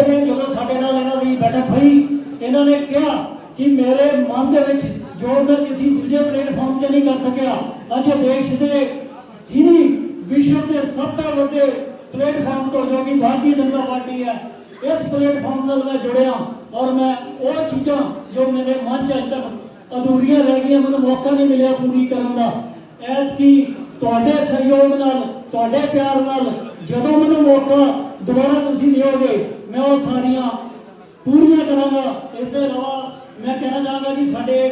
ਬੈਠੇ ਨੇ ਜਦੋਂ ਸਾਡੇ ਨਾਲ ਇਹਨਾਂ ਦੀ ਬੈਠਕ ਹੋਈ, ਇਹਨਾਂ ਨੇ ਕਿਹਾ ਕਿ ਮੇਰੇ ਮਨ ਦੇ ਵਿੱਚ ਜੋ ਮੈਂ ਕਿਸੇ ਦੂਜੇ ਪਲੇਟਫਾਰਮ ਤੇ ਨਹੀਂ ਕਰ ਸਕਿਆ, ਅੱਜ ਦੇਸ਼ ਦੇ ਹੀ ਨਹੀਂ, ਵਿਸ਼ਵ ਦੇ ਸਭ ਤੋਂ ਵੱਡੇ ਪਲੇਟਫਾਰਮ ਤੋਂ ਜੋ ਕਿ ਭਾਰਤੀ ਜਨਤਾ ਪਾਰਟੀ ਹੈ, ਇਸ ਪਲੇਟਫਾਰਮ ਨਾਲ ਮੈਂ ਜੁੜਿਆ ਔਰ ਮੈਂ ਉਹ ਚੀਜ਼ਾਂ ਜੋ ਮੇਰੇ ਮਨ ਚ ਅੱਜ ਤੱਕ ਅਧੂਰੀਆਂ ਰਹਿ ਗਈਆਂ, ਮੈਨੂੰ ਮੌਕਾ ਨਹੀਂ ਮਿਲਿਆ ਪੂਰੀ ਕਰਨ ਦਾ। ਐਸ ਕੀ ਤੁਹਾਡੇ ਸਹਿਯੋਗ ਨਾਲ, ਤੁਹਾਡੇ ਪਿਆਰ ਨਾਲ ਜਦੋਂ ਮੈਨੂੰ ਮੌਕਾ ਦੁਬਾਰਾ ਤੁਸੀਂ ਦਿਓਗੇ ਮੈਂ ਉਹ ਸਾਰੀਆਂ ਪੂਰੀਆਂ ਕਰਾਂਗਾ। ਇਸ ਤੋਂ ਇਲਾਵਾ ਮੈਂ ਕਹਿਣਾ ਚਾਹਾਂਗਾ ਕਿ ਸਾਡੇ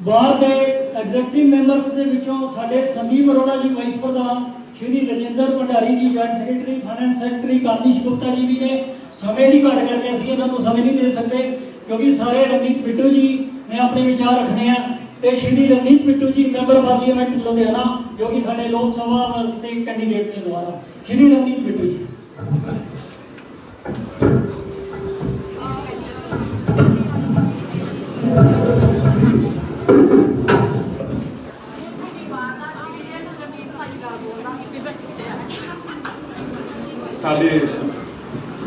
ਬਾਹਰ ਦੇ ਐਗਜ਼ੈਕਟਿਵ ਮੈਂਬਰਸ ਦੇ ਵਿੱਚੋਂ ਸਾਡੇ ਸੰਦੀਪ ਅਰੋੜਾ ਜੀ ਵਾਈਸ ਪ੍ਰਧਾਨ Shri Rajinder Bhandari ji joint secretary finance secretary Karnish Gupta ji ਵੀ ਨੇ। ਸਮੇਂ ਦੀ ਘਾਟ ਕਰਕੇ ਅਸੀਂ ਇਹਨਾਂ ਨੂੰ ਸਮੇਂ ਨਹੀਂ ਦੇ ਸਕਦੇ, ਕਿਉਂਕਿ ਸਾਰੇ ਰਣਜੀਤ ਬਿੱਟੂ ਜੀ ਨੇ ਆਪਣੇ ਵਿਚਾਰ ਰੱਖਣੇ ਆ। ਤੇ ਸ਼੍ਰੀ ਰਣਜੀਤ ਬਿੱਟੂ ਜੀ ਮੈਂਬਰ ਪਾਰਲੀਮੈਂਟ ਲੁਧਿਆਣਾ, ਜੋ ਕਿ ਸਾਡੇ ਲੋਕ ਸਭਾ ਵਾਸਤੇ ਕੈਂਡੀਡੇਟ ਨੇ ਦੁਆਰਾ ਸ਼੍ਰੀ ਰਣਜੀਤ ਬਿੱਟੂ ਜੀ। ਸਾਡੇ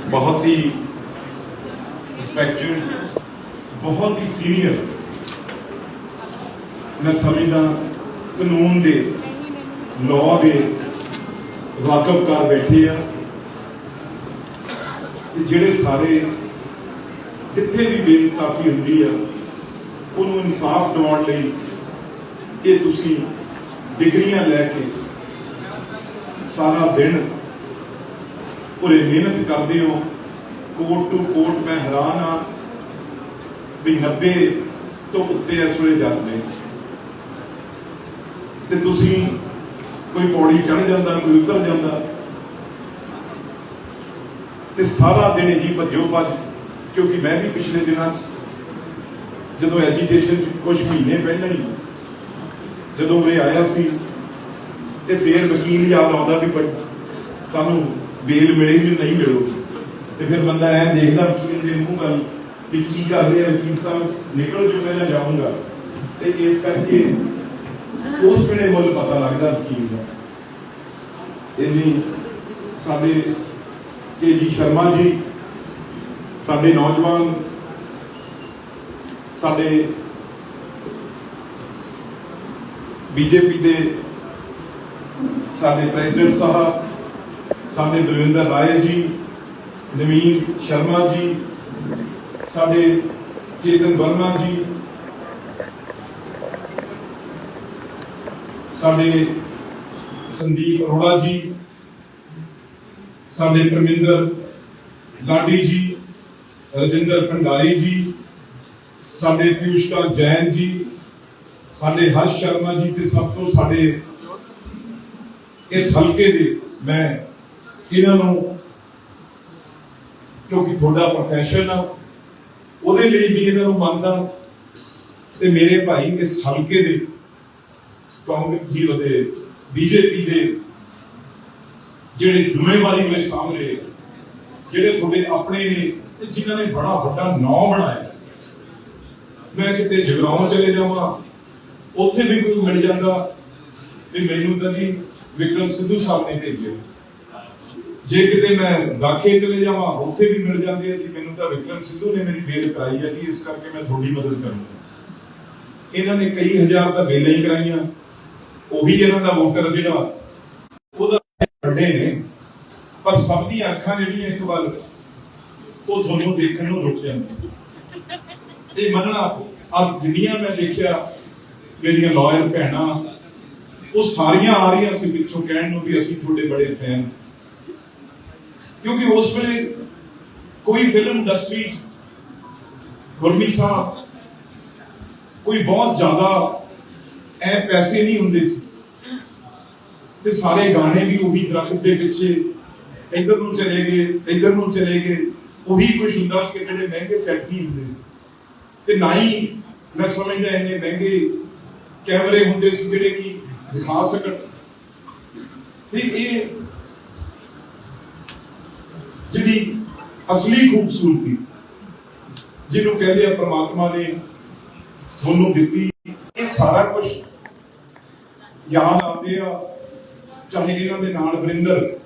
ਬਹੁਤ ਹੀ ਰਿਸਪੈਕਟਡ ਬਹੁਤ ਹੀ ਸੀਨੀਅਰ ਮੈਂ ਸਮਝਦਾ ਕਾਨੂੰਨ ਦੇ ਲਾਅ ਦੇ ਵਾਕਫਕਾਰ ਬੈਠੇ ਆ। ਤੇ ਜਿਹੜੇ ਸਾਰੇ ਜਿੱਥੇ ਵੀ ਬੇਇਨਸਾਫੀ ਹੁੰਦੀ ਆ, ਉਹਨੂੰ ਇਨਸਾਫ ਦਿਵਾਉਣ ਲਈ ਇਹ ਤੁਸੀਂ ਡਿਗਰੀਆਂ ਲੈ ਕੇ ਸਾਰਾ ਦਿਨ ਪੂਰੇ ਮਿਹਨਤ ਕਰਦੇ ਹੋ। ਕੋਰਟ ਟੂ ਕੋਰਟ ਮੈਂ ਹੈਰਾਨ ਆ ਵੀ 90 ਤੋਂ ਉੱਤੇ ਇਸ ਵੇਲੇ ਜਾਂਦੇ ਨੇ। ਤੇ ਤੁਸੀਂ ਕੋਈ ਪੌੜੀ ਚੜ ਜਾਂਦਾ, ਕੋਈ ਉਤਰ ਜਾਂਦਾ ਤੇ ਸਾਰਾ ਦਿਨ ਹੀ ਭੱਜੋ ਭੱਜ, ਕਿਉਂਕਿ ਮੈਂ ਵੀ ਪਿਛਲੇ ਦਿਨਾਂ 'ਚ ਜਦੋਂ ਐਜੀਟੇਸ਼ਨ ਕੁਝ ਮਹੀਨੇ ਪਹਿਲਾਂ ਹੀ ਜਦੋਂ ਉਰੇ ਆਇਆ ਸੀ ਤੇ ਫੇਰ ਵਕੀਲ ਯਾਦ ਆਉਂਦਾ ਵੀ ਸਾਨੂੰ ਬੇਲ ਮਿਲੇ ਨਹੀਂ ਮਿਲੋ। ਤੇ ਫਿਰ ਬੰਦਾ ਐ ਦੇਖਦਾ ਵਕੀਲ ਦੇ ਮੂੰਹ ਵੱਲ ਵੀ ਕੀ ਕਰ ਰਿਹਾ ਵਕੀਲ ਸਾਹਿਬ, ਨਿਕਲ ਜੋ ਮੈਂ ਨਾ ਜਾਊਂਗਾ। ਤੇ ਇਸ ਕਰਕੇ ਉਸ ਵੇਲੇ ਮੁੱਲ ਪਤਾ ਲੱਗਦਾ ਵਕੀਲ ਦਾ। ਇੰਨੀ ਸਾਡੇ ਕੇ ਜੀ ਸ਼ਰਮਾ ਜੀ, ਸਾਡੇ ਨੌਜਵਾਨ, ਸਾਡੇ ਬੀਜੇਪੀ ਦੇ ਸਾਡੇ ਪ੍ਰੈਜ਼ੀਡੈਂਟ ਸਾਹਿਬ, ਸਾਡੇ ਬਲਵਿੰਦਰ ਰਾਏ ਜੀ, ਨਵੀਨ ਸ਼ਰਮਾ ਜੀ, ਸਾਡੇ ਚੇਤਨ ਵਰਮਾ ਜੀ, ਸਾਡੇ ਸੰਦੀਪ ਅਰੋੜਾ ਜੀ ਸਾਡੇ ਪਰਮਿੰਦਰ ਲਾਡੀ ਜੀ, ਰਜਿੰਦਰ ਭੰਡਾਰੀ ਜੀ, ਸਾਡੇ ਪਿਊਸ਼ਕਾ ਜੈਨ ਜੀ, ਸਾਡੇ ਹਰਸ਼ ਸ਼ਰਮਾ ਜੀ ਤੇ ਸਭ ਤੋਂ ਸਾਡੇ ਇਸ ਹਲਕੇ ਦੇ ਮੈਂ ਇਹਨਾਂ ਨੂੰ, ਕਿਉਂਕਿ ਤੁਹਾਡਾ ਪ੍ਰੋਫੈਸ਼ਨ ਆ, ਉਹਦੇ ਲਈ ਵੀ ਇਹਨਾਂ ਨੂੰ ਮੰਨਦਾ ਤੇ ਮੇਰੇ ਭਾਈ ਇਸ ਹਲਕੇ ਦੇ ਕਾਂਗਰਸ ਜੀ ਉਹਦੇ ਬੀਜੇਪੀ ਦੇ ਜਿਹੜੇ ਜ਼ਿੰਮੇਵਾਰੀ ਵਿੱਚ ਸਾਹਮਣੇ ਜਿਹੜੇ ਤੁਹਾਡੇ ਆਪਣੇ ਨੇ ਤੇ ਜਿਨ੍ਹਾਂ ਨੇ ਬੜਾ ਵੱਡਾ ਨਾਂ ਬਣਾਇਆ। ਮੈਂ ਕਿਤੇ ਜਗਰਾਉਂ ਚਲੇ ਜਾਵਾਂ, ਉੱਥੇ ਵੀ ਕੋਈ ਮਿਲ ਜਾਂਦਾ ਵੀ ਮੈਨੂੰ ਤਾਂ ਜੀ ਵਿਕਰਮ ਸਿੱਧੂ ਸਾਹਿਬ ਨੇ ਭੇਜਿਆ। ਜੇ ਕਿਤੇ ਮੈਂ ਦਾਖੇ ਚਲੇ ਜਾਵਾਂ, ਉੱਥੇ ਵੀ ਮਿਲ ਜਾਂਦੇ ਆ ਜੀ, ਮੈਨੂੰ ਤਾਂ ਵਿਕਰਮ ਸਿੱਧੂ ਨੇ ਮੇਰੀ ਬੇਲ ਕਰਾਈ ਹੈ ਜੀ, ਇਸ ਕਰਕੇ ਮੈਂ ਤੁਹਾਡੀ ਮਦਦ ਕਰੂੰਗਾ ਇਹਨਾਂ ਨੇ ਕਈ ਹਜ਼ਾਰ ਤਾਂ ਬੇਲਾਂ ਹੀ ਕਰਾਈਆਂ, ਉਹੀ ਇਹਨਾਂ ਦਾ ਵੋਟਰ ਜਿਹੜਾ ਵੱਡੇ ਨੇ, ਪਰ ਸਭ ਦੀਆਂ ਅੱਖਾਂ ਜਿਹੜੀਆਂ ਇੱਕ ਵੱਲ, ਉਹ ਤੁਹਾਨੂੰ ਦੇਖਣ ਨੂੰ ਰੁਕ ਜਾਂਦੀਆਂ। ਤੇ ਮੰਨਣਾ ਆ ਜਿੰਨੀਆਂ ਮੈਂ ਦੇਖਿਆ, ਮੇਰੀਆਂ ਲਾਇਰ ਭੈਣਾਂ, ਉਹ ਸਾਰੀਆਂ ਆ ਰਹੀਆਂ ਸੀ ਪਿੱਛੋਂ ਕਹਿਣ ਨੂੰ ਵੀ ਅਸੀਂ ਤੁਹਾਡੇ ਬੜੇ ਫੈਨ। ਕਿਉਂਕਿ ਉਸ ਵੇਲੇ ਕੋਈ ਫਿਲਮ ਇੰਡਸਟਰੀ ਗੁਰਮੀ ਸਾਹਿਬ, ਕੋਈ ਬਹੁਤ ਜ਼ਿਆਦਾ ਐ ਪੈਸੇ ਨਹੀਂ ਹੁੰਦੇ ਸੀ। ਤੇ ਸਾਰੇ ਗਾਣੇ ਵੀ ਉਹੀ ਦਰਖਤ ਦੇ ਪਿੱਛੇ ਇੱਧਰ ਨੂੰ ਚਲੇ ਗਏ, ਇੱਧਰ ਨੂੰ ਚਲੇ ਗਏ। ਉਹੀ ਕੁਝ ਹੁੰਦਾ ਸੀ ਜਿਹੜੇ ਮਹਿੰਗੇ ਸੈੱਟ ਨਹੀਂ ਹੁੰਦੇ ਤੇ ਨਾ ਹੀ ਮੈਂ ਸਮਝਦਾ ਇੰਨੇ ਮਹਿੰਗੇ ਕੈਮਰੇ ਹੁੰਦੇ ਸੀ ਜਿਹੜੇ ਕਿ ਦਿਖਾ ਸਕਣ। ਤੇ ਇਹ ਜਿਹੜੀ ਅਸਲੀ ਖੂਬਸੂਰਤੀ, ਜਿਹਨੂੰ ਕਹਿੰਦੇ ਆ ਪ੍ਰਮਾਤਮਾ ਨੇ ਤੁਹਾਨੂੰ ਦਿੱਤੀ, ਇਹ ਸਾਰਾ ਕੁਝ ਯਾਦ ਆਉਂਦੇ ਆ। ਚਾਹੇ ਇਹਨਾਂ ਦੇ ਨਾਲ ਵਰਿੰਦਰ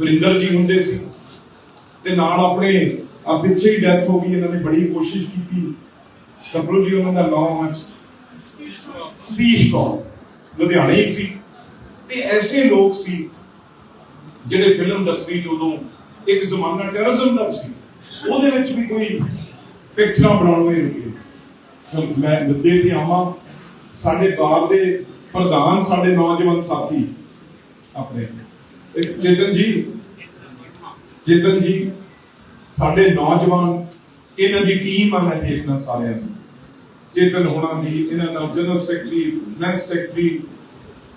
ਵਰਿੰਦਰ ਜੀ ਹੁੰਦੇ ਸੀ ਤੇ ਨਾਲ ਆਪਣੇ, ਆ ਪਿੱਛੇ ਹੀ ਡੈਥ ਹੋ ਗਈ, ਇਹਨਾਂ ਨੇ ਬੜੀ ਕੋਸ਼ਿਸ਼ ਕੀਤੀ। ਸਪਰੂ ਜੀ, ਉਹਨਾਂ ਦਾ ਨਾਮ ਹੈ। ਸੀਸ਼ ਕੌਰ ਲੁਧਿਆਣੇ ਹੀ ਸੀ। ਤੇ ਐਸੇ ਲੋਕ ਸੀ ਜਿਹੜੇ ਫਿਲਮ ਇੰਡਸਟਰੀ ਚ ਉਦੋਂ ਇੱਕ ਜ਼ਮਾਨਾ ਟੈਰਰਿਜ਼ਮ ਦਾ ਸੀ। ਉਹਦੇ ਵਿੱਚ ਵੀ ਕੋਈ ਪਿਕਚਰਾਂ ਬਣਾਉਣ ਨੂੰ ਨਹੀਂ ਮੈਂ ਮੁੱਦੇ ਤੇ ਆਵਾਂ। ਸਾਡੇ ਬਾਗ ਦੇ ਪ੍ਰਧਾਨ ਸਾਡੇ ਨੌਜਵਾਨ ਸਾਥੀ ਆਪਣੇ। ਚੇਤਨ ਜੀ ਚੇਤਨ ਜੀ, ਸਾਡੇ ਨੌਜਵਾਨ, ਇਹਨਾਂ ਦੀ ਟੀਮ ਆ ਮੈਂ ਦੇਖਣਾ ਸਾਰਿਆਂ ਨੂੰ। ਚੇਤਨ ਹੋਣਾ ਦੀ, ਇਹਨਾਂ ਦਾ ਜਨਰਲ ਸੈਕਟਰੀ ਫਾਈਨੈਂਸ ਸੈਕਟਰੀ,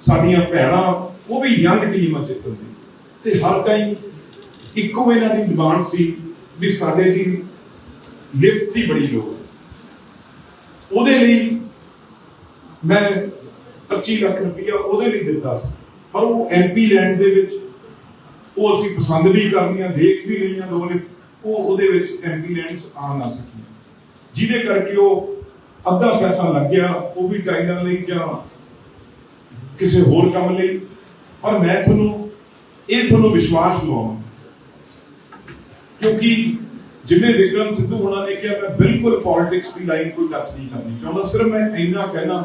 ਸਾਡੀਆਂ ਭੈਣਾਂ, ਉਹ ਵੀ ਯੰਗ ਟੀਮ ਆ ਚੇਤਨ ਦੀ। ਤੇ ਹਰ ਟਾਈਮ ਇੱਕੋ ਇਹਨਾਂ ਦੀ ਡਿਮਾਂਡ ਸੀ ਵੀ ਸਾਡੇ ਜੀ ਲਿਫਟ ਦੀ ਬੜੀ ਲੋੜ ਉਹਦੇ ਲਈ ਮੈਂ 25 ਲੱਖ ਰੁਪਇਆ ਉਹਦੇ ਲਈ ਦਿੱਤਾ ਸੀ। ਪਰ ਉਹ ਐਮਪੀ ਲੈਂਡ ਦੇ ਵਿੱਚ ਉਹ ਅਸੀਂ ਪਸੰਦ ਵੀ ਕਰਨੀਆਂ, ਦੇਖ ਵੀ ਲਈਆਂ ਦੋ ਉਹ ਉਹਦੇ ਵਿੱਚ ਐਮਪੀ ਲੈਂਡ 'ਚ ਆ ਨਾ ਸਕੀ ਜਿਹਦੇ ਕਰਕੇ ਉਹ ਅੱਧਾ ਪੈਸਾ ਲੱਗ ਗਿਆ, ਉਹ ਵੀ ਟਾਈਲਾਂ ਲਈ ਜਾਂ ਕਿਸੇ ਹੋਰ ਕੰਮ ਲਈ। ਪਰ ਮੈਂ ਤੁਹਾਨੂੰ, ਇਹ ਤੁਹਾਨੂੰ ਵਿਸ਼ਵਾਸ ਦਿਵਾਉਂ ਕਿਉਂਕਿ ਜਿਵੇਂ ਵਿਕਰਮ ਸਿੱਧੂ ਹੋਣਾ ਨੇ ਕਿਹਾ, ਮੈਂ ਬਿਲਕੁਲ ਪੋਲਿਟਿਕਸ ਦੀ ਲਾਈਨ ਕੋਈ ਟੱਚ ਨਹੀਂ ਕਰਨੀ ਚਾਹੁੰਦਾ। ਸਿਰਫ ਮੈਂ ਇੰਨਾ ਕਹਿਣਾ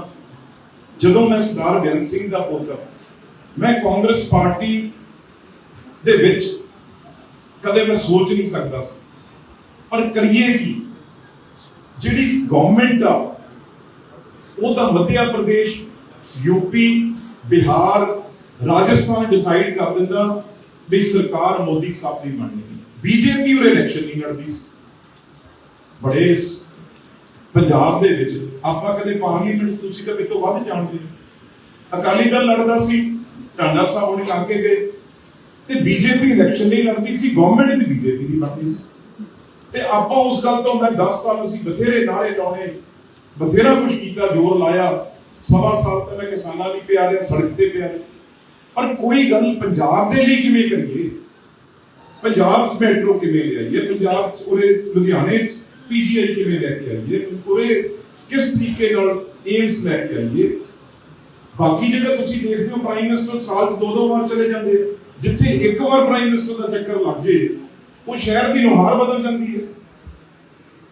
ਜਦੋਂ ਮੈਂ ਸਰਦਾਰ ਬੇਅੰਤ ਸਿੰਘ ਦਾ ਪੁੱਤਰ ਮੈਂ ਕਾਂਗਰਸ ਪਾਰਟੀ ਦੇ ਵਿੱਚ ਕਦੇ ਮੈਂ ਸੋਚ ਨਹੀਂ ਸਕਦਾ ਸੀ। ਪਰ ਕਰੀਏ ਕੀ? ਜਿਹੜੀ ਗਵਰਨਮੈਂਟ ਆ ਉਹ ਤਾਂ ਮੱਧਿਆ ਪ੍ਰਦੇਸ਼ ਯੂਪੀ ਬਿਹਾਰ, ਰਾਜਸਥਾਨ ਡਿਸਾਈਡ ਕਰ ਦਿੰਦਾ ਵੀ ਸਰਕਾਰ ਮੋਦੀ ਸਾਹਿਬ ਦੀ ਬਣਨੀ ਬੀਜੇਪੀ ਉਰੇ ਇਲੈਕਸ਼ਨ ਨਹੀਂ ਲੜਦੀ ਸੀ। ਬੜੇ ਪੰਜਾਬ ਦੇ ਵਿੱਚ ਆਪਾਂ ਕਦੇ ਪਾਰਲੀਮੈਂਟ 'ਚ ਤੁਸੀਂ ਕਦੇ ਤੋਂ ਵੱਧ ਜਾਣਦੇ ਹੋ। ਅਕਾਲੀ ਦਲ ਲੜਦਾ ਸੀ, ਟਾਂਡਾ ਸਾਹਿਬ ਉਹਨੇ ਲਾ ਕੇ ਗਏ। ਤੇ ਬੀਜੇਪੀ ਇਲੈਕਸ਼ਨ ਨਹੀਂ ਲੜਦੀ ਸੀ ਗਵਰਨਮੈਂਟ ਦੀ ਬੀਜੇਪੀ ਦੀ ਬਣਦੀ ਸੀ। ਤੇ ਆਪਾਂ ਉਸ ਗੱਲ ਤੋਂ ਮੈਂ 10 ਸਾਲ ਅਸੀਂ ਬਥੇਰੇ ਨਾਰੇ ਲਾਉਣੇ, ਬਥੇਰਾ ਕੁਝ ਕੀਤਾ, ਜ਼ੋਰ ਲਾਇਆ। ਸਵਾ ਸਾਲ ਤੱਕ ਮੈਂ ਕਿਸਾਨਾਂ ਲਈ ਪਿਆ ਰਿਹਾ ਸੜਕ ਤੇ ਪਿਆ ਰਿਹਾ ਪਰ ਕੋਈ ਗੱਲ ਪੰਜਾਬ ਦੇ ਲਈ ਕਿਵੇਂ ਕਰੀਏ? ਪੰਜਾਬ 'ਚ ਮੈਟਰੋ ਕਿਵੇਂ ਲਿਆਈਏ? ਪੰਜਾਬ ਉਰੇ ਲੁਧਿਆਣੇ 'ਚ ਪੀਜੀਆਈ ਕਿਵੇਂ ਲੈ ਕੇ ਆਈਏ? ਉਰੇ ਕਿਸ ਤਰੀਕੇ ਨਾਲ ਏਮਸ ਲੈ ਕੇ ਆਈਏ? ਬਾਕੀ ਜਿਹੜਾ ਤੁਸੀਂ ਦੇਖਦੇ ਹੋ ਪ੍ਰਾਈਮ ਮਿਨਿਸਟਰ ਸਾਲ 'ਚ ਦੋ ਦੋ ਵਾਰ ਚਲੇ ਜਾਂਦੇ ਆ। ਜਿੱਥੇ ਇੱਕ ਵਾਰ ਪ੍ਰਾਈਮ ਮਿਨਿਸਟਰ ਦਾ ਚੱਕਰ ਲੱਗ ਜੇ, ਉਹ ਸ਼ਹਿਰ ਦੀ ਨੁਹਾਰ ਬਦਲ ਜਾਂਦੀ ਹੈ।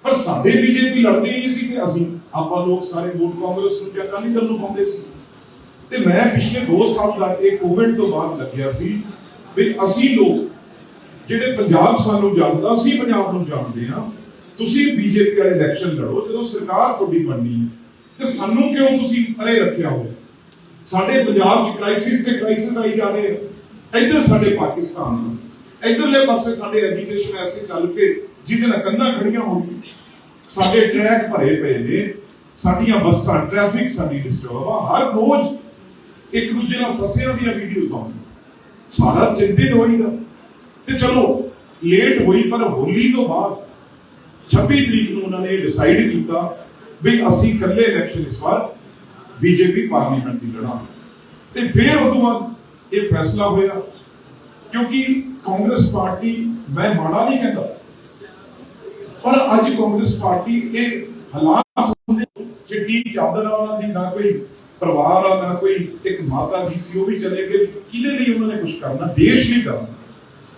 ਪਰ ਸਾਡੇ ਬੀਜੇਪੀ ਲੜਦੀ ਨਹੀਂ ਸੀ ਤੇ ਅਸੀਂ, ਆਪਾਂ ਲੋਕ ਸਾਰੇ ਵੋਟ ਕਾਂਗਰਸ ਨੂੰ ਜਾਂ ਅਕਾਲੀ ਦਲ ਨੂੰ ਪਾਉਂਦੇ ਸੀ। ਤੇ ਮੈਂ ਪਿਛਲੇ 2 ਸਾਲ ਦਾ ਇਹ ਕੋਵਿਡ ਤੋਂ ਬਾਅਦ ਲੱਗਿਆ ਸੀ ਵੀ ਅਸੀਂ ਲੋਕ ਜਿਹੜੇ ਪੰਜਾਬ ਸਾਨੂੰ ਜਾਣਦਾ ਸੀ ਪੰਜਾਬ ਨੂੰ ਜਾਣਦੇ ਆ ਤੁਸੀਂ ਬੀਜੇਪੀ ਵਾਲੇ ਇਲੈਕਸ਼ਨ ਲੜੋ, ਜਦੋਂ ਸਰਕਾਰ ਤੁਹਾਡੀ ਬਣਨੀ ਹੈ, ਤੇ ਸਾਨੂੰ ਕਿਉਂ ਤੁਸੀਂ ਪਰੇ ਰੱਖਿਆ ਹੋਇਆ? ਸਾਡੇ ਪੰਜਾਬ 'ਚ ਕ੍ਰਾਈਸਿਸ ਤੇ ਕ੍ਰਾਈਸਿਸ ਆਈ ਜਾ ਰਹੇ ਆ। ਇੱਧਰ ਸਾਡੇ ਪਾਕਿਸਤਾਨ ਨੂੰ, ਇੱਧਰਲੇ ਪਾਸੇ ਸਾਡੇ ਐਜੂਕੇਸ਼ਨ ਐਸੇ ਚੱਲ ਕੇ ਜਿਹਦੇ ਨਾਲ ਕੰਧਾਂ ਖੜੀਆਂ ਹੋਣਗੀਆਂ ਸਾਡੇ ਟਰੈਕ ਭਰੇ ਪਏ ਨੇ, ਸਾਡੀਆਂ ਬੱਸਾਂ ਟ੍ਰੈਫਿਕ ਸਾਡੀ ਡਿਸਟਰਬ ਆ, ਹਰ ਰੋਜ਼ ਇੱਕ ਦੂਜੇ ਨਾਲ ਫਸਿਆਂ ਦੀਆਂ ਵੀਡੀਓਜ਼ ਆਉਂਦੀਆਂ। ਸਾਰਾ ਚਿੰਤਿਤ ਹੋਈਦਾ ਤੇ ਚਲੋ ਲੇਟ ਹੋਈ ਪਰ ਹੋਲੀ ਤੋਂ ਬਾਅਦ 26 ਤਰੀਕ ਨੂੰ ਉਹਨਾਂ ਨੇ ਡਿਸਾਈਡ ਕੀਤਾ ਵੀ ਅਸੀਂ ਇਕੱਲੇ ਇਲੈਕਸ਼ਨ ਇਸ ਵਾਰ ਬੀਜੇਪੀ ਪਾਰਲੀਮੈਂਟ ਦੀ ਲੜਾਂਗੇ। ਤੇ ਫਿਰ ਉਸ ਤੋਂ ਬਾਅਦ ਇਹ ਫੈਸਲਾ ਹੋਇਆ, ਕਿਉਂਕਿ ਕਾਂਗਰਸ ਪਾਰਟੀ ਮੈਂ ਮਾੜਾ ਨਹੀਂ ਕਹਿੰਦਾ, ਪਰ ਅੱਜ ਕਾਂਗਰਸ ਪਾਰਟੀ ਇਹ ਹਾਲਾਤ ਹੁੰਦੇ ਚਿੱਟੀ ਚਾਦਰ ਆ ਉਹਨਾਂ ਦੀ ਨਾ ਕੋਈ ਪਰਿਵਾਰ ਆ, ਨਾ ਕੋਈ ਇੱਕ ਮਾਤਾ ਜੀ ਸੀ, ਉਹ ਵੀ ਚਲੇ ਗਏ। ਕਿਹਦੇ ਲਈ ਉਹਨਾਂ ਨੇ ਕੁਝ ਕਰਨਾ? ਦੇਸ਼ ਲਈ ਕਰਨਾ।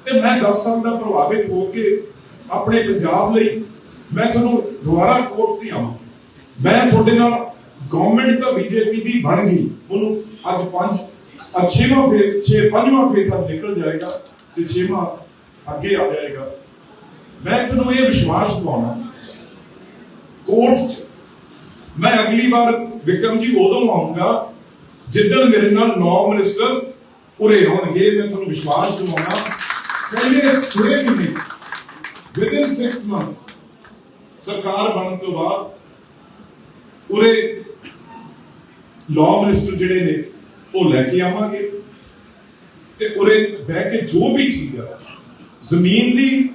ਤੇ ਮੈਂ 10 ਸਾਲ ਦਾ ਪ੍ਰਭਾਵਿਤ ਹੋ ਕੇ ਆਪਣੇ ਪੰਜਾਬ ਲਈ ਮੈਂ ਤੁਹਾਨੂੰ ਦੁਬਾਰਾ ਕੋਰਟ ਤੇ ਆਵਾਂ। ਮੈਂ ਤੁਹਾਡੇ ਨਾਲ ਗਵਰਨਮੈਂਟ ਤਾਂ ਬੀਜੇਪੀ ਦੀ ਬਣ ਗਈ। ਉਹਨੂੰ ਅੱਜ ਪੰਜ ਅੱਛੇਵਾਂ ਫੇਸ ਛੇ, ਪੰਜਵਾਂ ਫੇਸ ਅੱਜ ਨਿਕਲ ਜਾਏਗਾ ਤੇ ਛੇਵਾਂ ਅੱਗੇ ਆ ਜਾਏਗਾ। ਮੈਂ ਤੁਹਾਨੂੰ ਇਹ ਵਿਸ਼ਵਾਸ ਦਿਵਾਉਣਾ। ਕੋਰਟ 'ਚ ਮੈਂ ਅਗਲੀ ਵਾਰ ਵਿਕਰਮ ਜੀ ਉਦੋਂ ਆਉਂਗਾ ਜਿੱਦਣ ਮੇਰੇ ਨਾਲ ਨੌ ਮਿਨਿਸਟਰ ਉਰੇ ਹੋਣਗੇ ਮੈਂ ਤੁਹਾਨੂੰ ਵਿਸ਼ਵਾਸ ਦਿਵਾਉਣਾ। ਪਹਿਲੇ ਥੋੜੇ ਮਹੀਨੇ ਵਿਦਿਨ 6 ਮੰਥ ਸਰਕਾਰ ਬਣਨ ਤੋਂ ਬਾਅਦ ਉਰੇ ਲਾਅ ਮਿਨਿਸਟਰ ਜਿਹੜੇ ਨੇ, ਉਹ ਲੈ ਕੇ ਆਵਾਂਗੇ ਤੇ ਉਰੇ ਬਹਿ ਕੇ ਜੋ ਵੀ ਚੀਜ਼ ਆ, ਜ਼ਮੀਨ ਦੀ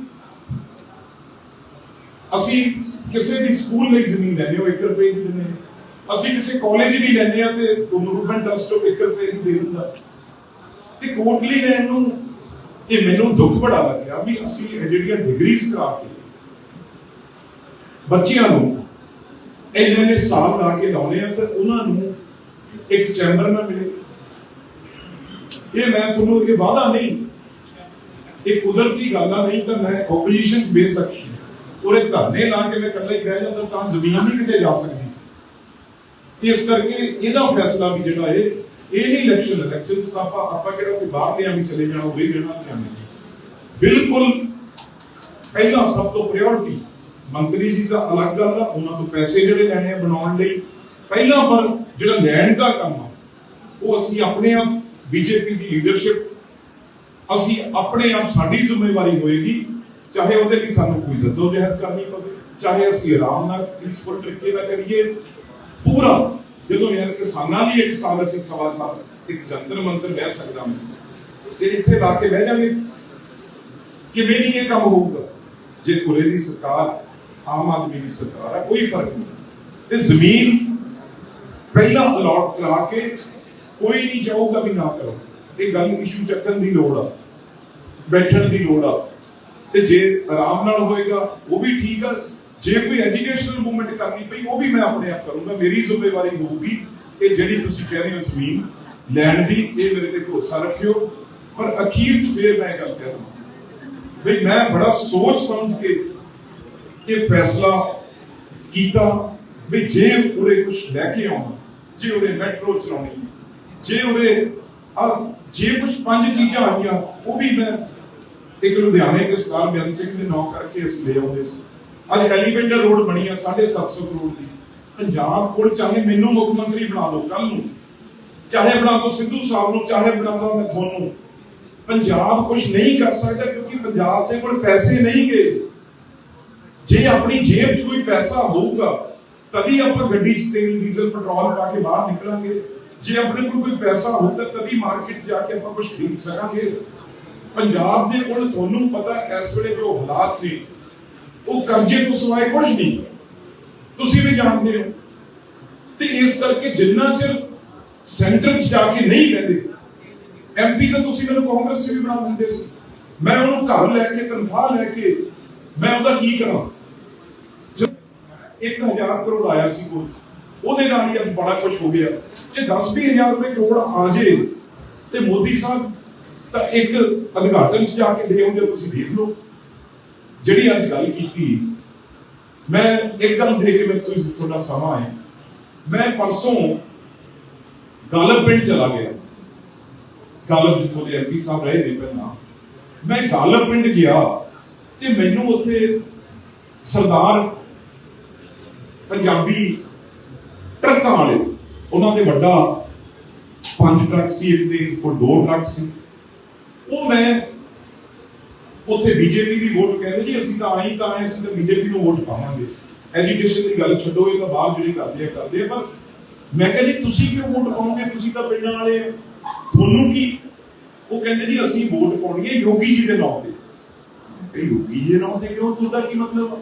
ਅਸੀਂ ਕਿਸੇ ਵੀ ਸਕੂਲ ਲਈ ਜ਼ਮੀਨ ਲੈਣੇ ਹੋ 1 ਰੁਪਏ ਦੀ ਦਿੰਦੇ ਹਾਂ। ਅਸੀਂ ਕਿਸੇ ਕਾਲਜ ਲਈ ਲੈਣੇ ਆ ਤੇ ਗਵਰਨਮੈਂਟ ਟਰਸਟ ਤੋਂ 1 ਰੁਪਏ ਦੀ ਦੇ ਦਿੰਦਾ ਤੇ ਕੋਟਲੀ ਲੈਣ ਨੂੰ ਇਹ ਮੈਨੂੰ ਦੁੱਖ ਬੜਾ ਲੱਗਿਆ ਵੀ ਅਸੀਂ ਜਿਹੜੀਆਂ ਡਿਗਰੀਜ਼ ਕਰਾ ਕੇ ਬੱਚਿਆਂ ਨੂੰ। ਇੰਨੇ ਨੇ ਸਾਲ ਲਾ ਕੇ ਲਾਉਣੇ ਆ ਤੇ ਉਹਨਾਂ ਨੂੰ ਇੱਕ ਚੈਂਬਰ ਨਾ ਮਿਲੇ। ਇਹ ਮੈਂ ਤੁਹਾਨੂੰ ਇਹ ਵਾਅਦਾ ਨਹੀਂ, ਇਹ ਕੁਦਰਤੀ ਗੱਲ ਆ ਨਹੀਂ ਤਾਂ ਮੈਂ ਆਪੋਜੀਸ਼ਨ ਬੇਸ਼ੱਕ ਉਹਰੇ ਧਰਨੇ ਲਾ ਕੇ ਮੈਂ ਇਕੱਲਾ ਹੀ ਬਹਿ ਜਾਂਦਾ ਤਾਂ ਜ਼ਮੀਨ ਨਹੀਂ ਕਿਤੇ ਜਾ ਸਕਦੀ ਇਸ ਕਰਕੇ ਇਹਦਾ ਫੈਸਲਾ ਵੀ ਜਿਹੜਾ ਹੈ ਇਹ ਨਹੀਂ ਇਲੈਕਸ਼ਨ ਇਲੈਕਸ਼ਨਸ ਦਾ ਆਪਾਂ ਆਪਾਂ ਕਿਹੜਾ ਕੋਈ ਬਾਹਰ ਲਿਆ ਵੀ ਚਲੇ ਜਾਣਾ, ਉਹ ਵੀ ਰਹਿਣਾ ਚਾਹੁੰਦੇ ਬਿਲਕੁਲ ਪਹਿਲਾਂ ਸਭ ਤੋਂ ਪ੍ਰਾਇੋਰਟੀ ਮੰਤਰੀ ਜੀ ਦਾ ਅਲੱਗ ਗੱਲ ਆ, ਉਹਨਾਂ ਤੋਂ ਪੈਸੇ ਜਿਹੜੇ ਲੈਣੇ ਆ ਬਣਾਉਣ ਲਈ। ਪਹਿਲਾਂ ਪਰ ਜਿਹੜਾ ਲੈਣ ਦਾ ਕੰਮ ਆ, ਉਹ ਅਸੀਂ ਆਪਣੇ ਆਪ, ਬੀਜੇਪੀ ਦੀ ਲੀਡਰਸ਼ਿਪ ਅਸੀਂ ਆਪਣੇ ਆਪ ਸਾਡੀ ਜ਼ਿੰਮੇਵਾਰੀ ਹੋਏਗੀ, ਚਾਹੇ ਉਹਦੇ ਲਈ ਸਾਨੂੰ ਕੋਈ ਜਦੋਜਹਿਦ ਕਰਨੀ ਪਵੇ, ਚਾਹੇ ਅਸੀਂ ਆਰਾਮ ਨਾਲ ਪੀਸਫੁਲ ਤਰੀਕੇ ਨਾਲ ਕਰੀਏ। ਪੂਰਾ ਜਦੋਂ ਯਾਰ ਕਿਸਾਨਾਂ ਲਈ ਇੱਕ ਸਾਲ, ਅਸੀਂ ਸਵਾ ਸਾਲ ਇੱਕ ਜੰਤਰ ਮੰਤਰ ਬਹਿ ਸਕਦਾ ਮੈਂ ਤੇ ਇੱਥੇ ਲਾ ਕੇ ਬਹਿ ਜਾਵੇ। ਕਿਵੇਂ ਨਹੀਂ ਇਹ ਕੰਮ ਹੋਊਗਾ? ਜੇ ਕੁਰੇ ਦੀ ਸਰਕਾਰ ਆਮ ਆਦਮੀ ਦੀ ਸਰਕਾਰ ਹੈ, ਕੋਈ ਫ਼ਰਕ ਨਹੀਂ। ਤੇ ਜ਼ਮੀਨ ਪਹਿਲਾਂ ਅਲਾਟ ਕਰਾ ਕੇ ਕੋਈ ਨਹੀਂ ਚਾਹੂਗਾ ਵੀ ਨਾ ਕਰੋ। ਇਹ ਗੱਲ ਇਸ਼ੂ ਚੱਕਣ ਦੀ ਲੋੜ ਆ, ਬੈਠਣ ਦੀ ਲੋੜ ਆ। ਤੇ ਜੇ ਆਰਾਮ ਨਾਲ ਹੋਏਗਾ, ਉਹ ਵੀ ਠੀਕ ਆ। ਜੇ ਕੋਈ ਐਜੂਕੇਸ਼ਨਲ ਮੂਵਮੈਂਟ ਕਰਨੀ ਪਈ, ਉਹ ਵੀ ਮੈਂ ਆਪਣੇ ਆਪ ਕਰੂੰਗਾ। ਮੇਰੀ ਜ਼ਿੰਮੇਵਾਰੀ ਹੋਊਗੀ ਕਿ ਜਿਹੜੀ ਤੁਸੀਂ ਕਹਿ ਰਹੇ ਹੋ ਜ਼ਮੀਨ ਲੈਣ ਦੀ, ਇਹ ਮੇਰੇ ਤੇ ਭਰੋਸਾ ਰੱਖਿਓ। ਪਰ ਅਖੀਰ ਚ ਫੇਰ ਮੈਂ ਗੱਲ ਕਰਾਂ ਵੀ ਮੈਂ ਬੜਾ ਸੋਚ ਸਮਝ ਕੇ ਇਹ ਫੈਸਲਾ ਕੀਤਾ ਵੀ ਜੇ ਉਰੇ ਕੁਝ ਲੈ ਕੇ ਆਉਣਾ, ਜੇ ਉਰੇ ਮੈਟਰੋ ਚਲਾਉਣੀ, ਜੇ ਉਰੇ ਆ, ਜੇ ਕੁਝ ਪੰਜ ਚੀਜ਼ਾਂ ਆਈਆਂ, ਉਹ ਵੀ ਮੈਂ ਇੱਕ ਲੁਧਿਆਣੇ ਦੇ ਸਰਦਾਰ ਬਿਆਨ ਸਿੰਘ ਦੇ ਨਾਂ ਕਰਕੇ ਅਸੀਂ ਲੈ ਆਉਂਦੇ ਸੀ। ਅੱਜ ਐਲੀਵੇਟਰ ਰੋਡ ਬਣੀ ਆ 750 ਕਰੋੜ ਦੀ। ਪੰਜਾਬ ਕੋਲ ਚਾਹੇ ਮੈਨੂੰ ਮੁੱਖ ਮੰਤਰੀ ਬਣਾ ਲਓ ਕੱਲ ਨੂੰ, ਚਾਹੇ ਬਣਾ ਦਿਓ ਸਿੱਧੂ ਸਾਹਿਬ ਨੂੰ, ਚਾਹੇ ਬਣਾ ਦਿਓ ਮੈਂ ਤੁਹਾਨੂੰ, ਪੰਜਾਬ ਕੁਝ ਨਹੀਂ ਕਰ ਸਕਦਾ ਕਿਉਂਕਿ ਪੰਜਾਬ ਦੇ ਕੋਲ ਪੈਸੇ ਨਹੀਂ ਗਏ। ਜੇ ਆਪਣੀ ਜੇਬ 'ਚ ਕੋਈ ਪੈਸਾ ਹੋਊਗਾ, ਤਦੀ ਆਪਾਂ ਗੱਡੀ 'ਚ ਤੇਲ, ਡੀਜ਼ਲ, ਪੈਟਰੋਲ ਪਾ ਕੇ ਬਾਹਰ ਨਿਕਲਾਂਗੇ। ਜੇ ਆਪਣੇ ਕੋਲ ਕੋਈ ਪੈਸਾ ਹੋਊਗਾ, ਤਦੀ ਮਾਰਕੀਟ ਜਾ ਕੇ ਆਪਾਂ ਕੁਝ ਖਰੀਦ ਸਕਾਂਗੇ। ਪੰਜਾਬ ਦੇ ਕੋਲ ਤੁਹਾਨੂੰ ਪਤਾ ਇਸ ਵੇਲੇ ਜੋ ਹਾਲਾਤ ਨੇ, ਉਹ ਕਰਜ਼ੇ ਤੋਂ ਸਿਵਾਏ ਕੁਝ ਨਹੀਂ। ਤੁਸੀਂ ਵੀ ਜਾਣਦੇ ਹੋ। ਤੇ ਇਸ ਕਰਕੇ ਜਿੰਨਾ ਚਿਰ ਸੈਂਟਰ 'ਚ ਜਾ ਕੇ ਨਹੀਂ ਬਹਿੰਦੇ ਐਮਪੀ ਤਾਂ ਤੁਸੀਂ ਮੈਨੂੰ ਕਾਂਗਰਸ 'ਚ ਵੀ ਬਣਾ ਦਿੰਦੇ ਸੀ। ਮੈਂ ਉਹਨੂੰ ਘਰ ਲੈ ਕੇ, ਤਨਖਾਹ ਲੈ ਕੇ, ਮੈਂ ਉਹਦਾ ਕੀ ਕਰਾਂ? 1000 ਕਰੋੜ ਆਇਆ ਸੀ ਕੋਲ ਉਹਦੇ ਨਾਲ ਹੀ ਅੱਜ ਬੜਾ ਕੁਝ ਹੋ ਗਿਆ। ਜੇ 10 ਹਜ਼ਾਰ ਰੁਪਏ ਕਰੋੜ ਆ ਜੇ ਤੇ ਮੋਦੀ ਸਾਹਿਬ ਤਾਂ ਇੱਕ ਉਦਘਾਟਨ 'ਚ ਜਾ ਕੇ ਦੇ ਤੁਸੀਂ ਦੇਖ ਲਓ। ਜਿਹੜੀ ਅੱਜ ਗੱਲ ਕੀਤੀ, ਮੈਂ ਇੱਕਦਮ ਦੇ ਕੇ ਮੈਂ ਤੁਸੀਂ ਥੋੜਾ ਸਮਾਂ ਹੈ। ਮੈਂ ਪਰਸੋਂ ਗਾਲਬ ਪਿੰਡ ਚਲਾ ਗਿਆ। ਗਾਲਬ ਜਿੱਥੋਂ ਦੇ ਐਮਪੀ ਸਾਹਿਬ ਰਹੇ ਨੇ ਪਹਿਲਾਂ। ਮੈਂ ਗਾਲਬ ਪਿੰਡ ਗਿਆ ਤੇ ਮੈਨੂੰ ਉੱਥੇ ਸਰਦਾਰ ਪੰਜਾਬੀ ਟਰੱਕਾਂ ਵਾਲੇ, ਉਹਨਾਂ ਦੇ ਵੱਡਾ ਪੰਜ ਟਰੱਕ ਸੀ, ਇੱਕ ਦੇ ਕੋਲ ਦੋ ਟਰੱਕ ਸੀ। ਉਹ ਮੈਂ ਉੱਥੇ ਬੀਜੇਪੀ ਦੀ ਵੋਟ ਕਹਿੰਦੇ ਜੀ, ਅਸੀਂ ਤਾਂ ਆਈ ਤਾਂ ਆਏ ਅਸੀਂ ਤਾਂ ਬੀਜੇਪੀ ਨੂੰ ਵੋਟ ਪਾਵਾਂਗੇ। ਐਜੂਕੇਸ਼ਨ ਦੀ ਗੱਲ ਛੱਡੋ, ਇਹ ਤਾਂ ਬਾਅਦ ਜਿਹੜੀ ਕਰਦੇ ਆ ਕਰਦੇ ਆ, ਪਰ ਮੈਂ ਕਿਹਾ ਜੀ, ਤੁਸੀਂ ਕਿਉਂ ਵੋਟ ਪਾਓਗੇ ਤੁਸੀਂ ਤਾਂ ਪਿੰਡਾਂ ਵਾਲੇ ਹੋ। ਤੁਹਾਨੂੰ ਕੀ? ਉਹ ਕਹਿੰਦੇ ਜੀ, ਅਸੀਂ ਵੋਟ ਪਾਉਣੀ ਹੈ ਯੋਗੀ ਜੀ ਦੇ ਨਾਂ ਤੇ। ਇਹ ਯੋਗੀ ਜੀ ਦੇ ਨਾਂ ਤੇ ਕਿਉਂ? ਤੁਹਾਡਾ ਕੀ ਮਤਲਬ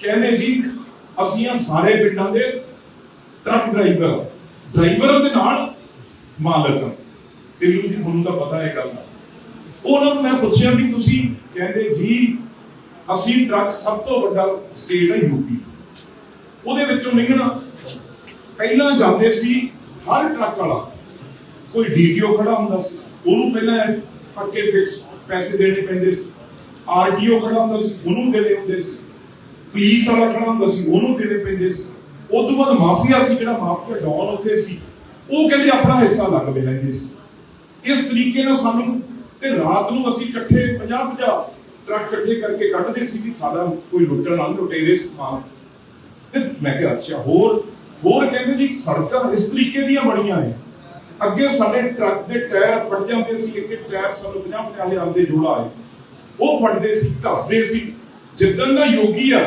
ਕਹਿੰਦੇ ਜੀ ਅਸੀਂ ਸਾਰੇ ਪਿੰਡਾਂ ਦੇ ਟਰੱਕ ਡਰਾਈਵਰ ਡਰਾਈਵਰ ਦੇ ਨਾਲ ਮਾਲਕ ਹਾਂ। ਤੈਨੂੰ ਜੀ, ਤੁਹਾਨੂੰ ਤਾਂ ਪਤਾ ਹੈ ਗੱਲ ਦਾ। ਉਹਨਾਂ ਨੂੰ ਮੈਂ ਪੁੱਛਿਆ ਵੀ ਤੁਸੀਂ ਕਹਿੰਦੇ ਜੀ, ਅਸੀਂ ਟਰੱਕ ਸਭ ਤੋਂ ਵੱਡਾ ਸਟੇਟ ਹੈ ਯੂਪੀ ਉਹਦੇ ਵਿੱਚੋਂ ਨਿਕਲਣਾ। ਪਹਿਲਾਂ ਜਾਂਦੇ ਸੀ ਹਰ ਟਰੱਕ ਵਾਲਾ। ਕੋਈ ਡੀਟੀਓ ਖੜਾ ਹੁੰਦਾ ਸੀ। ਉਹਨੂੰ ਪਹਿਲਾਂ ਪੱਕੇ ਫਿਕਸ ਪੈਸੇ ਦੇਣੇ ਪੈਂਦੇ ਸੀ। ਆਰਟੀਓ ਖੜਾ ਹੁੰਦਾ ਸੀ। ਉਹਨੂੰ ਦੇਣੇ ਹੁੰਦੇ ਸੀ। ਪੁਲਿਸ ਵਾਲਾ ਖੜਾ ਹੁੰਦਾ ਸੀ, ਉਹਨੂੰ ਦੇਣੇ ਪੈਂਦੇ ਸੀ। ਉਸ ਤੋਂ ਬਾਅਦ ਮਾਫੀਆ ਸੀ, ਜਿਹੜਾ ਮਾਫੀਆ ਡੌਨ ਉੱਥੇ ਸੀ, ਉਹ ਕਹਿੰਦੇ ਆਪਣਾ ਹਿੱਸਾ ਲੱਗ ਵੇ ਲੈਂਦੇ ਸੀ। ਇਸ ਤਰੀਕੇ ਨਾਲ ਸਾਨੂੰ ਤੇ ਰਾਤ ਨੂੰ ਅਸੀਂ ਇਕੱਠੇ 50 50 ਟਰੱਕ ਇਕੱਠੇ ਕਰਕੇ ਕੱਢਦੇ ਸੀ ਵੀ ਸਾਡਾ ਕੋਈ ਲੁੱਟਣ ਨਾਲ ਲੁਟੇਰੇ ਸਮਾਨ ਤੇ ਮੈਂ ਕਿਹਾ, ਅੱਛਾ, ਹੋਰ ਹੋਰ ਕਹਿੰਦੇ ਜੀ, ਸੜਕਾਂ ਇਸ ਤਰੀਕੇ ਦੀਆਂ ਬਣੀਆਂ ਨੇ। ਅੱਗੇ ਸਾਡੇ ਟਰੱਕ ਦੇ ਟਾਇਰ ਫਟ ਜਾਂਦੇ ਸੀ ਇੱਕ ਇੱਕ ਟਾਇਰ ਸਾਨੂੰ 50 50 ਹਜ਼ਾਰ ਦੇ ਜੋੜਾ ਆਏ। ਉਹ ਫਟਦੇ ਸੀ, ਘਸਦੇ ਸੀ। ਜਿੱਦਣ ਦਾ ਯੋਗੀ ਆ,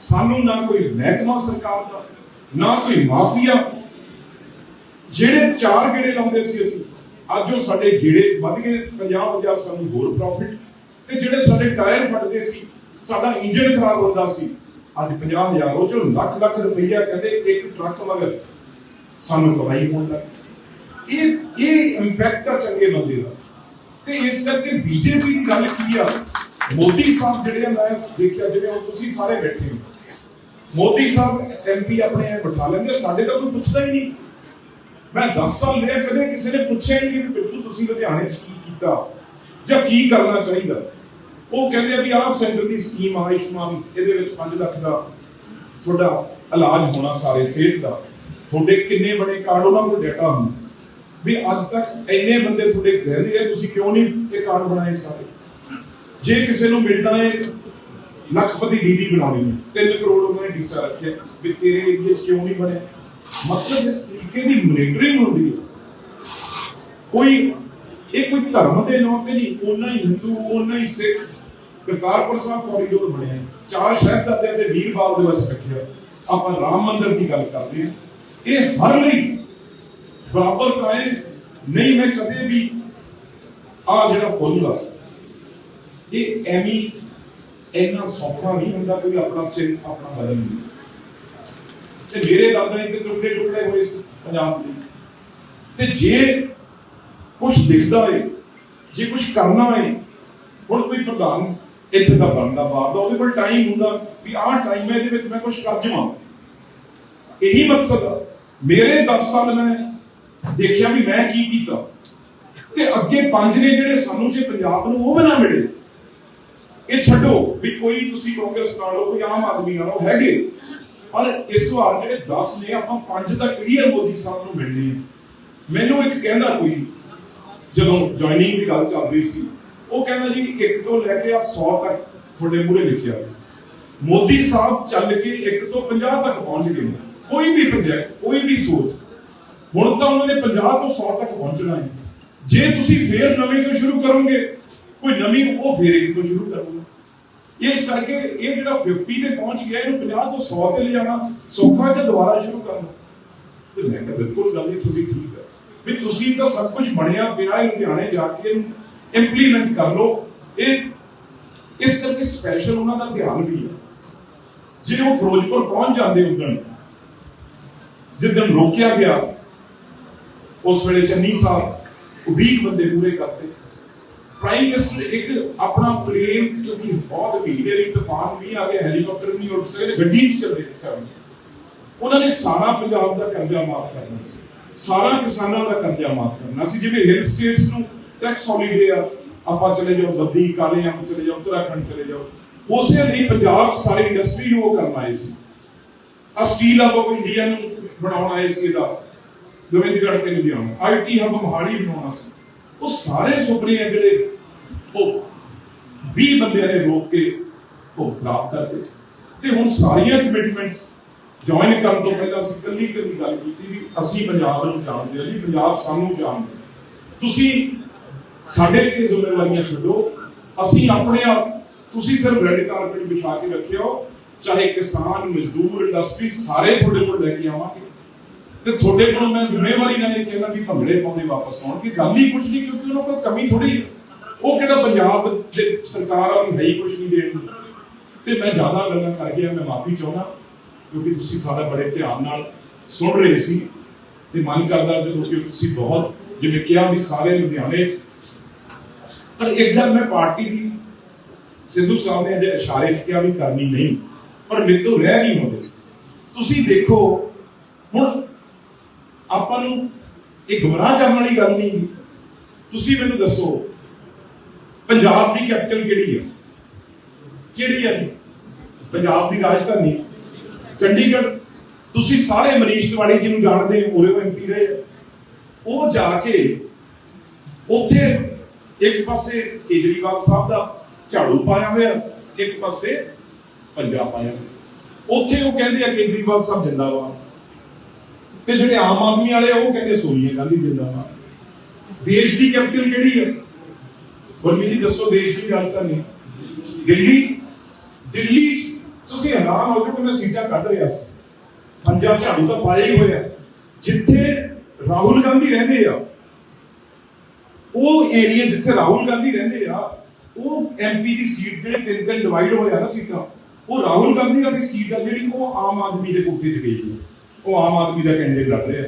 ਸਾਨੂੰ ਨਾ ਕੋਈ ਮਹਿਕਮਾ ਸਰਕਾਰ ਦਾ, ਨਾ ਕੋਈ ਮਾਫੀਆ। ਜਿਹੜੇ ਚਾਰ ਗੇੜੇ ਲਾਉਂਦੇ ਸੀ ਅਸੀਂ, ਅੱਜ ਉਹ ਸਾਡੇ ਗੇੜੇ ਵੱਧ ਗਏ 50000 ਸਾਨੂੰ ਹੋਰ ਪ੍ਰੋਫਿਟ ਤੇ ਜਿਹੜੇ ਸਾਡੇ ਟਾਇਰ ਫਟਦੇ ਸੀ, ਸਾਡਾ ਇੰਜਨ ਖਰਾਬ ਹੁੰਦਾ ਸੀ, ਅੱਜ 50000 ਉਹ ਚੋਂ ਲੱਖ ਲੱਖ ਰੁਪਈਆ ਕਹਿੰਦੇ ਇੱਕ ਟਰੱਕ ਮਗਰ ਸਾਨੂੰ ਕਮਾਈ ਹੋਣ ਲੱਗ ਇਹ ਇਹ ਇੰਪੈਕਟ ਆ ਚੰਗੇ ਬੰਦੇ ਦਾ। ਤੇ ਇਸ ਕਰਕੇ ਬੀਜੇਪੀ ਦੀ ਗੱਲ ਕੀ ਆ ਮੋਦੀ ਸਾਹਿਬ ਜਿਹੜੇ ਮੈਂ ਦੇਖਿਆ ਜਿਵੇਂ ਹੁਣ ਤੁਸੀਂ ਸਾਰੇ ਬੈਠੇ ਹੋ। ਮੋਦੀ ਸਾਹਿਬ ਐਮਪੀ ਆਪਣੇ ਐ ਬਿਠਾ ਲੈਂਦੇ, ਸਾਡੇ ਤਾਂ ਕੋਈ ਪੁੱਛਦਾ ਹੀ ਨਹੀਂ। ਮੈਂ 10 ਸਾਲ ਰਿਹਾ ਕਦੇ ਕਿਸੇ ਨੇ ਪੁੱਛਿਆ ਹੀ ਨਹੀਂ ਬਿੱਟੂ ਤੁਸੀਂ ਲੁਧਿਆਣੇ 'ਚ ਕੀ ਕੀਤਾ ਜਾਂ ਕੀ ਕਰਨਾ ਚਾਹੀਦਾ। ਉਹ ਕਹਿੰਦੇ ਆ ਵੀ ਆਹ ਸੈਂਟਰ ਦੀ ਸਕੀਮ ਆਯੁਸ਼ਮਾਨ, ਇਹਦੇ ਵਿੱਚ 5 ਲੱਖ ਦਾ ਤੁਹਾਡਾ ਇਲਾਜ ਹੋਣਾ ਸਾਰੇ ਸਿਹਤ ਦਾ। ਤੁਹਾਡੇ ਕਿੰਨੇ ਬੜੇ ਕਾਰਡ, ਉਹਨਾਂ ਕੋਲ ਡਾਟਾ ਹੁੰਦਾ ਵੀ ਅੱਜ ਤੱਕ ਇੰਨੇ ਬੰਦੇ ਤੁਹਾਡੇ ਗਏ ਰਹੇ, ਤੁਸੀਂ ਕਿਉਂ ਨਹੀਂ ਇਹ ਕਾਰਡ ਬਣਾਏ ਸਾਰੇ? ਜੇ ਕਿਸੇ ਨੂੰ ਮਿਲਣਾ ਹੈ, ਲੱਖਪਤੀ ਡੀਡੀ ਬਣਾਉਣੀ ਹੈ। 3 ਕਰੋੜ ਉਹਨਾਂ ਨੇ ਟੀਚਾ ਰੱਖਿਆ। ਵੀ ਤੇਰੇ ਏਰੀਏ 'ਚ ਕਿਉਂ ਨਹੀਂ ਬਣਿਆ? ਮਤਲਬ ਇਸ ਤਰੀਕੇ ਦੀ ਮੋਨੀਟਰਿੰਗ ਹੁੰਦੀ ਹੈ। ਕੋਈ, ਇਹ ਕੋਈ ਧਰਮ ਦੇ ਨਾਂ ਤੇ ਨਹੀਂ, ਉਹਨਾਂ ਹੀ ਹਿੰਦੂ, ਉਹਨਾਂ ਹੀ ਸਿੱਖ ਕਰਤਾਰਪੁਰ ਸਾਹਿਬ ਕੋਰੀਡੋਰ ਬਣਿਆ ਹੈ। ਚਾਰ ਸ਼ਹਿਜ਼ਾਦਿਆਂ ਦੇ ਵੀਰਬਾਲ ਦਿਵਸ ਰੱਖਿਆ ਆਪਾਂ ਰਾਮ ਮੰਦਿਰ ਦੀ ਗੱਲ ਕਰਦੇ ਹਾਂ। ਇਹ ਹਰ ਲਈ ਬਰਾਬਰਤਾ ਹੈ। ਨਹੀਂ ਮੈਂ ਕਦੇ ਵੀ ਆ ਜਿਹੜਾ ਫੁੱਲ ਇਹ ਐਵੇਂ ਇੰਨਾ ਸੌਖਾ ਨਹੀਂ ਹੁੰਦਾ ਕੋਈ ਆਪਣਾ ਚਿੰਨ ਆਪਣਾ ਬਦਲ ਨਹੀਂ। ਤੇ ਮੇਰੇ ਦਾਦਾ ਜੀ ਟੁਕੜੇ ਟੁਕੜੇ ਹੋਏ ਸੀ ਪੰਜਾਬ ਦੇ। ਤੇ ਜੇ ਕੁਝ ਦਿਖਦਾ ਏ, ਜੇ ਕੁਝ ਕਰਨਾ ਏ, ਹੁਣ ਕੋਈ ਪ੍ਰਧਾਨ ਇੱਥੇ ਦਾ ਬਣਦਾ ਬਾਪ ਦਾ ਉਹਦੇ ਕੋਲ ਟਾਈਮ ਹੁੰਦਾ ਵੀ ਆਹ ਟਾਈਮ ਹੈ, ਇਹਦੇ ਵਿੱਚ ਮੈਂ ਕੁਝ ਕਰ ਜਾਵਾਂ। ਇਹੀ ਮਕਸਦ ਆ। ਮੇਰੇ 10 ਸਾਲ ਮੈਂ ਦੇਖਿਆ ਵੀ ਮੈਂ ਕੀ ਕੀਤਾ। ਤੇ ਅੱਗੇ ਪੰਜ ਨੇ ਜਿਹੜੇ ਸਾਨੂੰ ਜੇ ਪੰਜਾਬ ਨੂੰ ਉਹ ਵੀ ਨਾ ਮਿਲੇ ਇਹ ਛੱਡੋ ਵੀ ਕੋਈ ਤੁਸੀਂ ਕਾਂਗਰਸ ਨਾਲ ਹੋ ਕੋਈ ਆਮ ਆਦਮੀ ਨਾਲ ਹੋ ਹੈਗੇ। ਪਰ ਇਸ ਵਾਰ ਜਿਹੜੇ 10 ਨੇ, ਆਪਾਂ ਪੰਜ ਦਾ ਕਲੀਅਰ ਮੋਦੀ ਸਾਹਿਬ ਨੂੰ ਮਿਲਣੇ ਆ। ਮੈਨੂੰ ਇੱਕ ਕਹਿੰਦਾ ਕੋਈ, ਜਦੋਂ ਜੁਆਇਨਿੰਗ ਦੀ ਗੱਲ ਚੱਲ ਰਹੀ ਸੀ, ਉਹ ਕਹਿੰਦਾ ਜੀ, ਇੱਕ ਤੋਂ ਲੈ ਕੇ ਆ 100 ਤੱਕ ਤੁਹਾਡੇ ਮੂਹਰੇ ਲਿਖਿਆ। ਮੋਦੀ ਸਾਹਿਬ ਚੱਲ ਕੇ ਇੱਕ ਤੋਂ 50 ਤੱਕ ਪਹੁੰਚ ਗਏ ਕੋਈ ਵੀ ਪ੍ਰੋਜੈਕਟ ਕੋਈ ਵੀ ਸੋਚ। ਹੁਣ ਤਾਂ ਉਹਨਾਂ ਨੇ 50 ਤੋਂ 100 ਤੱਕ ਪਹੁੰਚਣਾ ਹੈ। ਜੇ ਤੁਸੀਂ ਫੇਰ ਨਵੇਂ ਤੋਂ ਸ਼ੁਰੂ ਕਰੋਗੇ ਕੋਈ ਨਵੀਂ ਉਹ ਫੇਰ ਇੱਕ ਤੋਂ ਸ਼ੁਰੂ ਕਰੋਗੇ। ਇਸ ਕਰਕੇ ਇਹ ਜਿਹੜਾ 50 ਤੇ ਪਹੁੰਚ ਗਿਆ, ਇਹਨੂੰ 50 ਤੋਂ 100 ਤੇ ਲਿਜਾਣਾ ਸੌਖਾ ਜਾਂ ਦੁਬਾਰਾ ਸ਼ੁਰੂ ਕਰਨਾ? ਤੇ ਮੈਂ ਕਿਹਾ ਬਿਲਕੁਲ ਗੱਲ ਇਹ ਤੁਸੀਂ ਠੀਕ ਹੈ ਵੀ ਤੁਸੀਂ ਤਾਂ ਸਭ ਕੁਝ ਬਣਿਆ ਪਿਆ ਹੈ ਲੁਧਿਆਣੇ ਜਾ ਕੇ ਇੰਪਲੀਮੈਂਟ ਕਰ ਲਓ। ਇਹ ਇਸ ਕਰਕੇ ਸਪੈਸ਼ਲ ਉਹਨਾਂ ਦਾ ਧਿਆਨ ਵੀ ਹੈ ਜੇ ਉਹ ਫਿਰੋਜ਼ਪੁਰ ਪਹੁੰਚ ਜਾਂਦੇ ਉਦਣ, ਜਿੱਦਣ ਰੋਕਿਆ ਗਿਆ, ਉਸ ਵੇਲੇ ਚੰਨੀ ਸਾਹਿਬ, ਉਹ 20 ਬੰਦੇ ਪੂਰੇ ਕਰਤੇ। ਪ੍ਰਾਈਮ ਮਿਨਿਸਟਰ ਇੱਕ ਆਪਣਾ ਪਲੇਨ ਕਿਉਂਕਿ ਬਹੁਤ ਭੀੜ ਤੂਫਾਨ ਵੀ ਆ ਗਿਆ ਹੈਲੀਕਾਪਟਰ ਵੀ ਉੱਡ ਸਕਦੇ ਗੱਡੀ 'ਚ ਚੱਲਦੇ ਸਨ ਉਹਨਾਂ ਨੇ ਸਾਰਾ ਪੰਜਾਬ ਦਾ ਕਰਜ਼ਾ ਮਾਫ ਕਰਨਾ ਸੀ। ਸਾਰਾ ਕਿਸਾਨਾਂ ਦਾ ਕਰਜ਼ਾ ਮਾਫ ਕਰਨਾ ਸੀ। ਜਿਵੇਂ ਹਿਲ ਸਟੇਟਸ ਨੂੰ ਟੈਕਸ ਹੌਲੀਡੇ ਆ, ਆਪਾਂ ਚਲੇ ਜਾਓ, ਬੱਦੀ, ਕਾਲੇ ਅੰਬ ਚਲੇ ਜਾਓ, ਉੱਤਰਾਖੰਡ ਚਲੇ ਜਾਓ। ਉਸੇ ਲਈ ਪੰਜਾਬ ਸਾਰੀ ਇੰਡਸਟਰੀ ਨੂੰ ਉਹ ਕਰਨਾ ਆਏ ਸੀ। ਆ ਸਟੀਲ ਹਬ ਆਫ ਇੰਡੀਆ ਨੂੰ ਬਣਾਉਣਾ ਆਏ ਸੀ ਇਹਦਾ। ਗੋਬਿੰਦਗੜ੍ਹ ਤੇ ਲੁਧਿਆਣਾ ਆਈਟੀ ਹਬ ਮਹਾਲੀ ਬਣਾਉਣਾ ਸੀ। ਉਹ ਸਾਰੇ ਸੁਪਨੇ ਆ ਜਿਹੜੇ ਉਹ 20 ਬੰਦਿਆਂ ਨੇ ਰੋਕ ਕੇ ਉਹ ਖਰਾਬ ਕਰਦੇ ਤੇ ਹੁਣ ਸਾਰੀਆਂ ਕਮਿਟਮੈਂਟਸ ਜੁਆਇਨ ਕਰਨ ਤੋਂ ਪਹਿਲਾਂ ਅਸੀਂ ਕੱਲੀ ਕੱਲੀ ਗੱਲ ਕੀਤੀ ਵੀ ਅਸੀਂ ਪੰਜਾਬ ਨੂੰ ਜਾਣਦੇ ਹਾਂ ਜੀ, ਪੰਜਾਬ ਸਾਨੂੰ ਜਾਣਦਾ ਤੁਸੀਂ ਸਾਡੇ ਤੇ ਜ਼ਿੰਮੇਵਾਰੀਆਂ ਛੱਡੋ, ਅਸੀਂ ਆਪਣੇ ਆਪ, ਤੁਸੀਂ ਸਿਰਫ ਰੈੱਡ ਕਾਰਪੇਟ ਵਿਛਾ ਕੇ ਰੱਖਿਓ ਚਾਹੇ ਕਿਸਾਨ, ਮਜ਼ਦੂਰ ਇੰਡਸਟਰੀ ਸਾਰੇ ਤੁਹਾਡੇ ਕੋਲ ਲੈ ਕੇ ਆਵਾਂਗੇ। ਤੇ ਤੁਹਾਡੇ ਕੋਲੋਂ ਮੈਂ ਜ਼ਿੰਮੇਵਾਰੀ ਨਾਲ ਇਹ ਕਹਿਣਾ ਵੀ ਭੰਗੜੇ ਪਾਉਂਦੇ ਵਾਪਸ ਆਉਣ ਕਿ ਗੱਲ ਹੀ ਕੁਛ ਨਹੀਂ, ਕਿਉਂਕਿ ਉਹਨਾਂ ਕੋਲ ਕਮੀ ਥੋੜੀ ਉਹ ਕਿਹੜਾ ਪੰਜਾਬ ਦੇ ਸਰਕਾਰ ਆ ਵੀ ਹੈ ਹੀ ਕੁਛ ਨਹੀਂ ਦੇਣ ਤੇ ਮੈਂ ਜ਼ਿਆਦਾ ਗੱਲਾਂ ਕਰ ਗਿਆ ਮੈਂ ਮਾਫੀ ਚਾਹੁੰਦਾ, ਕਿਉਂਕਿ ਤੁਸੀਂ ਸਾਡਾ ਬੜੇ ਧਿਆਨ ਨਾਲ ਸੁਣ ਰਹੇ ਸੀ ਤੇ ਮਨ ਕਰਦਾ ਜਦੋਂ ਕਿ ਤੁਸੀਂ ਬਹੁਤ ਜਿਵੇਂ ਕਿਹਾ ਵੀ ਸਾਰੇ ਲੁਧਿਆਣੇ ਪਰ ਇੱਕ ਗੱਲ ਮੈਂ ਪਾਰਟੀ ਦੀ ਸਿੱਧੂ ਸਾਹਿਬ ਨੇ ਅਜੇ ਇਸ਼ਾਰੇ 'ਚ ਕਿਹਾ ਵੀ ਕਰਨੀ ਨਹੀਂ, ਪਰ ਮੇਰੇ ਤੋਂ ਰਹਿ ਨਹੀਂ ਹੁੰਦੇ ਤੁਸੀਂ ਦੇਖੋ, ਹੁਣ ਆਪਾਂ ਨੂੰ ਇਹ ਗੁੰਮਰਾਹ ਕਰਨ ਵਾਲੀ ਗੱਲ ਨਹੀਂ। ਤੁਸੀਂ ਮੈਨੂੰ ਦੱਸੋ ਪੰਜਾਬ ਦੀ ਕੈਪੀਟਲ ਕਿਹੜੀ ਹੈ ਕਿਹੜੀ ਹੈ ਪੰਜਾਬ ਦੀ ਰਾਜਧਾਨੀ। ਚੰਡੀਗੜ੍ਹ। ਤੁਸੀਂ ਸਾਰੇ ਮਨੀਸ਼ ਤਿਵਾੜੀ ਜੀ ਨੂੰ ਜਾਣਦੇ ਹੋ ਉਹਦੇ ਐਮਪੀ ਰਹੇ ਆ। ਉਹ ਜਾ ਕੇ ਉੱਥੇ ਇੱਕ ਪਾਸੇ ਕੇਜਰੀਵਾਲ ਸਾਹਿਬ ਦਾ ਝਾੜੂ ਪਾਇਆ ਹੋਇਆ ਇੱਕ ਪਾਸੇ ਪੰਜਾਬ ਪਾਇਆ। ਹੋਇਆ ਉੱਥੇ ਉਹ ਕਹਿੰਦੇ ਆ ਕੇਜਰੀਵਾਲ ਸਾਹਿਬ ਜਿੰਦਾਬਾਦ। ਤੇ ਜਿਹੜੇ ਆਮ ਆਦਮੀ ਵਾਲੇ ਆ, ਉਹ ਕਹਿੰਦੇ ਸੋਨੀਆ ਗਾਂਧੀ ਜਿੰਦਾਬਾਦ। ਦੇਸ਼ ਦੀ ਕੈਪੀਟਲ ਕਿਹੜੀ ਹੈ ਗੁਰਮੀਤ ਜੀ ਦੱਸੋ, ਦੇਸ਼ ਦੀ ਗੱਲ ਤਾਂ ਨਹੀਂ। ਦਿੱਲੀ ਦਿੱਲੀ ਤੁਸੀਂ ਹੈਰਾਨ ਹੋ ਕਿ ਮੈਂ ਸੀਟਾਂ ਕੱਢ ਰਿਹਾ ਸੀ। ਪੰਜਾਬ ਝਾੜੂ ਤਾਂ ਪਾਇਆ ਹੀ ਹੋਇਆ। ਜਿੱਥੇ ਰਾਹੁਲ ਗਾਂਧੀ ਰਹਿੰਦੇ ਆ, ਉਹ ਏਰੀਆ ਜਿੱਥੇ ਰਾਹੁਲ ਗਾਂਧੀ ਰਹਿੰਦੇ ਆ, ਉਹ ਐਮਪੀ ਦੀ ਸੀਟ ਜਿਹੜੇ ਤਿੰਨ ਤਿੰਨ ਡਿਵਾਈਡ ਹੋਇਆ ਨਾ ਸੀਟਾਂ, ਉਹ ਰਾਹੁਲ ਗਾਂਧੀ ਦੀ ਸੀਟ ਆ ਜਿਹੜੀ ਉਹ ਆਮ ਆਦਮੀ ਦੇ ਕੋਠੇ 'ਚ ਗਈ ਉਹ ਆਮ ਆਦਮੀ ਦਾ ਕੈਂਡੀਡੇਟ ਲੜ ਰਿਹਾ।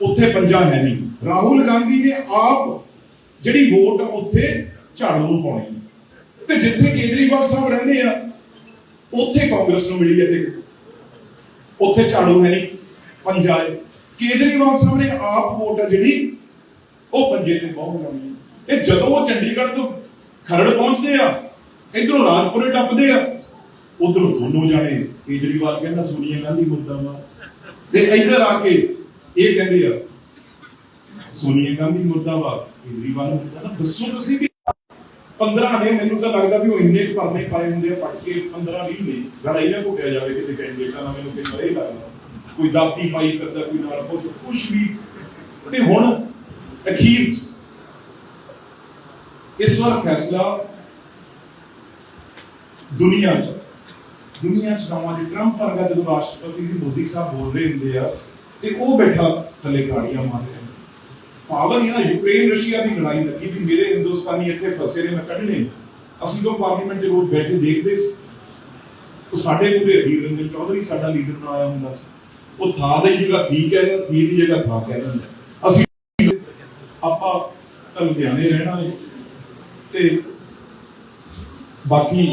ਉੱਥੇ ਪੰਜਾ ਹੈ ਨਹੀਂ। ਰਾਹੁਲ ਗਾਂਧੀ ਨੇ ਆਪ ਜਿਹੜੀ ਵੋਟ ਉੱਥੇ ਝਾੜੂ ਨੂੰ ਪਾਉਣੀ। ਤੇ ਜਿੱਥੇ ਕੇਜਰੀਵਾਲ ਸਾਹਿਬ ਰਹਿੰਦੇ ਆ, ਉੱਥੇ ਕਾਂਗਰਸ ਨੂੰ ਮਿਲੀ ਹੈ ਟਿਕਟ। ਉੱਥੇ ਝਾੜੂ ਹੈ ਨਹੀਂ ਪੰਜਾ ਕੇਜਰੀਵਾਲ ਸਾਹਿਬ ਨੇ ਆਪ ਵੋਟ ਆ ਜਿਹੜੀ, ਉਹ ਪੰਜੇ ਤੇ ਬਹੁਤ ਲਾਉਣੀ ਹੈ। ਜਦੋਂ ਉਹ ਚੰਡੀਗੜ੍ਹ ਤੋਂ ਖਰੜ ਪਹੁੰਚਦੇ ਆ, ਇਧਰੋਂ ਰਾਜਪੁਰੇ ਟੱਪਦੇ ਆ, ਉਧਰੋਂ ਦੋਨੋਂ ਜਾਣੇ, ਕੇਜਰੀਵਾਲ ਕਹਿੰਦਾ ਸੋਨੀਆ ਗਾਂਧੀ ਮੁੱਦਾ ਵਾ ਤੇ ਇੱਧਰ ਆ ਕੇ ਇਹ ਕਹਿੰਦੇ ਆ, ਸੋਨੀਆ ਗਾਂਧੀ ਮੁੱਦਾ ਵਾ ਕੇਜਰੀਵਾਲ ਮੁੱਦਾ ਦੱਸੋ ਤੁਸੀਂ ਵੀ 15 ਨੇ, ਮੈਨੂੰ ਤਾਂ ਲੱਗਦਾ ਵੀ ਉਹ ਇੰਨੇ ਕੁ ਭਰਨੇ ਪਾਏ ਹੁੰਦੇ ਆ ਪੜ ਕੇ 15 20 ਨੇ। ਲੜਾਈ ਨਾ ਘੁੱਟਿਆ ਜਾਵੇ ਕਿਤੇ ਕੈਂਡੀਡੇਟਾਂ ਨਾਲ ਮੈਨੂੰ ਕਿੰਨਾ ਇਹ ਲੱਗਦਾ। ਕੋਈ ਦਾਤੀ ਪਾਈ ਕਰਦਾ, ਕੋਈ ਨਾਲ ਕੁਝ ਵੀ। ਤੇ ਹੁਣ ਅਖੀਰ ਇਸ ਵਾਰ ਫੈਸਲਾ ਦੁਨੀਆ 'ਚ। ਦੁਨੀਆ 'ਚ ਨਵਾਂ ਜੀ, ਟਰੰਪ ਵਰਗਾ ਜਦੋਂ ਰਾਸ਼ਟਰਪਤੀ ਜੀ ਮੋਦੀ ਸਾਹਿਬ ਬੋਲ ਰਹੇ ਹੁੰਦੇ ਆ, ਤੇ ਉਹ ਬੈਠਾ ਥੱਲੇ ਗਾੜੀਆਂ ਮਾਰ ਪਾਵਰ ਇਹ ਨਾ, ਯੂਕਰੇਨ, ਰਸ਼ੀਆ ਦੀ ਲੜਾਈ ਲੱਗੀ ਵੀ ਮੇਰੇ ਹਿੰਦੁਸਤਾਨੀ ਇੱਥੇ ਫਸੇ ਨੇ, ਮੈਂ ਕੱਢਣੇ ਅਸੀਂ ਲੋਕ ਪਾਰਲੀਮੈਂਟ ਦੇ ਰੋਜ਼ ਬੈਠੇ ਦੇਖਦੇ ਸੀ। ਉਹ ਸਾਡੇ ਪੂਰੇ ਅਧੀਰ ਰੰਜਨ ਚੌਧਰੀ ਸਾਡਾ ਲੀਡਰ ਬਣਾਇਆ ਹੁੰਦਾ ਸੀ। ਉਹ ਥਾਂ ਦੀ ਜਗ੍ਹਾ ਥੀ ਕਹਿੰਦਾ ਥੀ ਦੀ ਜਗ੍ਹਾ ਥਾਂ ਕਹਿ ਦਿੰਦਾ ਅਸੀਂ ਆਪਾਂ ਲੁਧਿਆਣੇ ਰਹਿਣਾ ਹੈ ਤੇ ਬਾਕੀ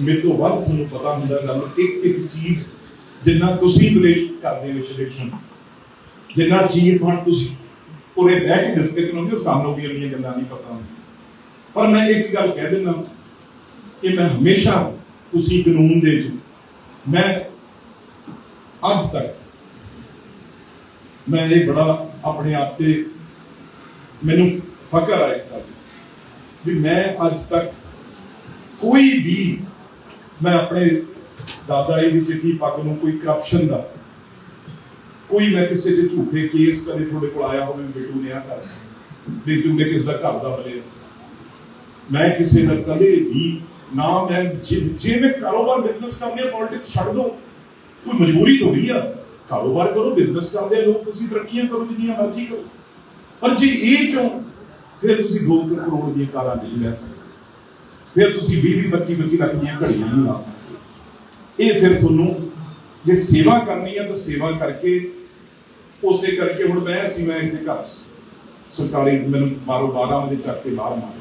ਮੇਰੇ ਤੋਂ ਵੱਧ ਤੁਹਾਨੂੰ ਪਤਾ ਹੁੰਦਾ ਗੱਲ, ਇੱਕ ਇੱਕ ਚੀਜ਼ ਜਿੰਨਾ ਤੁਸੀਂ ਵਿਲੇਸ਼ ਕਰਦੇ ਹੋ ਵਿਸ਼ਲੇਸ਼ਣ ਜਿੰਨਾ ਚੀਜ਼ ਬਣ ਤੁਸੀਂ ਉਰੇ ਬਹਿ ਕੇ ਡਿਸਕਸ ਕਰੋਗੇ ਉਹ ਸਾਨੂੰ ਵੀ ਇੰਨੀਆਂ ਗੱਲਾਂ ਨਹੀਂ ਪਤਾ ਹੁੰਦੀਆਂ। ਪਰ ਮੈਂ ਇੱਕ ਗੱਲ ਕਹਿ ਦਿੰਦਾ ਕਿ ਮੈਂ ਹਮੇਸ਼ਾ ਤੁਸੀਂ ਕਾਨੂੰਨ ਦੇ ਜੋ ਮੈਂ ਅੱਜ ਤੱਕ ਮੈਂ ਇਹ ਬੜਾ ਆਪਣੇ ਆਪ ਤੇ ਮੈਨੂੰ ਫਕਰ ਆ ਇਸ ਗੱਲ ਵੀ ਮੈਂ ਅੱਜ ਤੱਕ ਕੋਈ ਵੀ ਮੈਂ ਆਪਣੇ ਦਾਦਾ ਜੀ ਦੀ ਚਿੱਠੀ ਪੱਗ ਨੂੰ ਕੋਈ ਕਰਪਸ਼ਨ ਦਾ ਕੋਈ ਮੈਂ ਕਿਸੇ ਦੇ ਝੂਠੇ ਕੇਸ ਕਦੇ ਤੁਹਾਡੇ ਕੋਲ ਆਇਆ ਹੋਵੇ, ਬੇਟੂ ਨੇ ਆ ਕਰ ਬੇਟੂ ਨੇ ਕਿਸ ਦਾ ਘਰ ਦਾ ਬਲੇ ਮੈਂ ਕਿਸੇ ਦਾ ਕਦੇ ਵੀ ਨਾ ਮੈਂ ਜੇ ਮੈਂ ਕਾਰੋਬਾਰ ਬਿਜ਼ਨਸ ਕਰਨੀ ਪੋਲਿਟਿਕਸ ਛੱਡ ਦੋ ਕੋਈ ਮਜਬੂਰੀ ਤਾਂ ਨਹੀਂ ਆ। ਕਾਰੋਬਾਰ ਕਰੋ ਬਿਜ਼ਨਸ ਕਰਦੇ ਆ ਲੋਕ ਤੁਸੀਂ ਤਰੱਕੀਆਂ ਕਰੋ, ਜਿੰਨੀਆਂ ਮਰਜ਼ੀ ਕਰੋ। ਪਰ ਜੇ ਇਹ ਕਿਉਂ? ਫਿਰ ਤੁਸੀਂ 2 ਕਰੋੜ ਦੀਆਂ ਕਾਰਾਂ ਨਹੀਂ ਲੈ ਸਕਦੇ। ਫਿਰ ਤੁਸੀਂ 20 20 25 25 ਲੱਖ ਦੀਆਂ ਘੜੀਆਂ ਨਹੀਂ ਲਾ ਸਕਦੇ। ਇਹ ਫਿਰ ਤੁਹਾਨੂੰ ਜੇ ਸੇਵਾ ਕਰਨੀ ਆ ਤਾਂ ਸੇਵਾ ਕਰਕੇ, ਉਸੇ ਕਰਕੇ ਹੁਣ ਮੈਂ ਸੀ, ਮੈਂ ਇੱਥੇ ਘਰ ਸਰਕਾਰੀ ਮੈਨੂੰ ਮਾਰੋ 12 ਵਜੇ ਚੱਕ ਕੇ ਬਾਹਰ ਮਾਰਿਆ।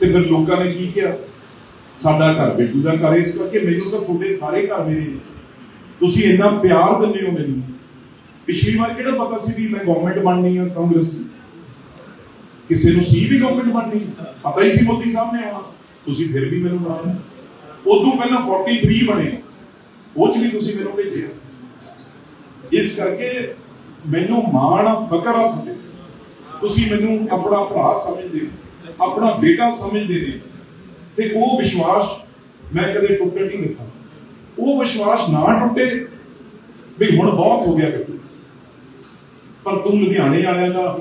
ਤੇ ਫਿਰ ਲੋਕਾਂ ਨੇ ਕੀ ਕਿਹਾ? ਸਾਡਾ ਘਰ ਬੇਟੂ ਦਾ ਘਰ ਇਸ ਕਰਕੇ ਮੈਨੂੰ ਤਾਂ ਤੁਹਾਡੇ ਸਾਰੇ ਘਰ ਮੇਰੇ ਤੁਸੀਂ ਇੰਨਾ ਪਿਆਰ ਦਿੰਦੇ ਹੋ ਮੈਨੂੰ। ਪਿਛਲੀ ਵਾਰ ਕਿਹੜਾ ਪਤਾ ਸੀ ਵੀ ਮੈਂ ਗਵਰਨਮੈਂਟ ਬਣਨੀ ਆ ਕਾਂਗਰਸ ਦੀ? ਕਿਸੇ ਨੂੰ ਸੀ ਵੀ ਗਵਰਨਮੈਂਟ ਬਣਨੀ? ਪਤਾ ਹੀ ਸੀ ਮੋਦੀ ਸਾਹਿਬ ਨੇ ਆਉਣਾ। ਤੁਸੀਂ ਫਿਰ ਵੀ ਮੈਨੂੰ ਬਣਾ ਲਿਆ ਉਦੋਂ ਪਹਿਲਾਂ 43 ਬਣੇ। ਉਹ ਚ ਵੀ ਤੁਸੀਂ ਮੈਨੂੰ ਭੇਜਿਆ। ਇਸ ਕਰਕੇ ਮੈਨੂੰ ਮਾਣ ਆ, ਫਕਰ ਆ ਤੁਹਾਡੇ। ਤੁਸੀਂ ਮੈਨੂੰ ਆਪਣਾ ਭਰਾ ਸਮਝਦੇ ਹੋ ਆਪਣਾ ਬੇਟਾ ਸਮਝਦੇ ਨੇ। ਤੇ ਉਹ ਵਿਸ਼ਵਾਸ ਮੈਂ ਕਦੇ ਟੁੱਟਣ ਨਹੀਂ ਦਿੱਤਾ। ਉਹ ਵਿਸ਼ਵਾਸ ਨਾ ਟੁੱਟੇ ਵੀ ਹੁਣ ਬਹੁਤ ਹੋ ਗਿਆ ਬਿੱਟੂ ਪਰ ਤੂੰ ਲੁਧਿਆਣੇ ਵਾਲਿਆਂ ਦਾ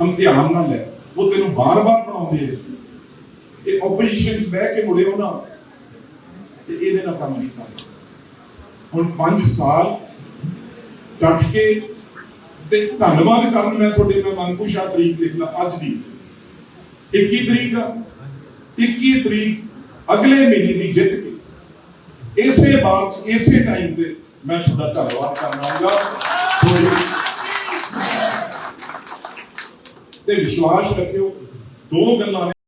ਇਮਤਿਹਾਨ ਨਾ ਲੈ। ਉਹ ਤੈਨੂੰ ਬਾਰ-ਬਾਰ ਬਣਾਉਂਦੇ ਆ ਇਹ ਆਪੋਜੀਸ਼ਨ 'ਚ ਬਹਿ ਕੇ ਮੁੜੇ ਹੋ ਨਾ ਤੇ ਇਹਦੇ ਨਾਲ ਕੰਮ ਨਹੀਂ ਸਕਦਾ ਹੁਣ 5 ਸਾਲ ਕੱਟ ਕੇ ਤੇ ਧੰਨਵਾਦ ਕਰਨ ਮੈਂ ਤੁਹਾਡੇ, ਮੈਂ ਮੰਗੂ ਸ਼ਾਹ ਤਰੀਕ ਲਿਖ ਲਾ, ਅੱਜ ਦੀ। 21 ਤਰੀਕ 21 ਤਰੀਕ ਅਗਲੇ ਮਹੀਨੇ ਦੀ ਜਿੱਤ ਕੇ ਇਸੇ ਬਾਤ ਇਸੇ ਟਾਈਮ ਤੇ ਮੈਂ ਤੁਹਾਡਾ ਧੰਨਵਾਦ ਕਰਨਾ ਆਉਂਗਾ ਤੇ ਵਿਸ਼ਵਾਸ ਰੱਖਿਓ, ਦੋ ਗੱਲਾਂ ਨੇ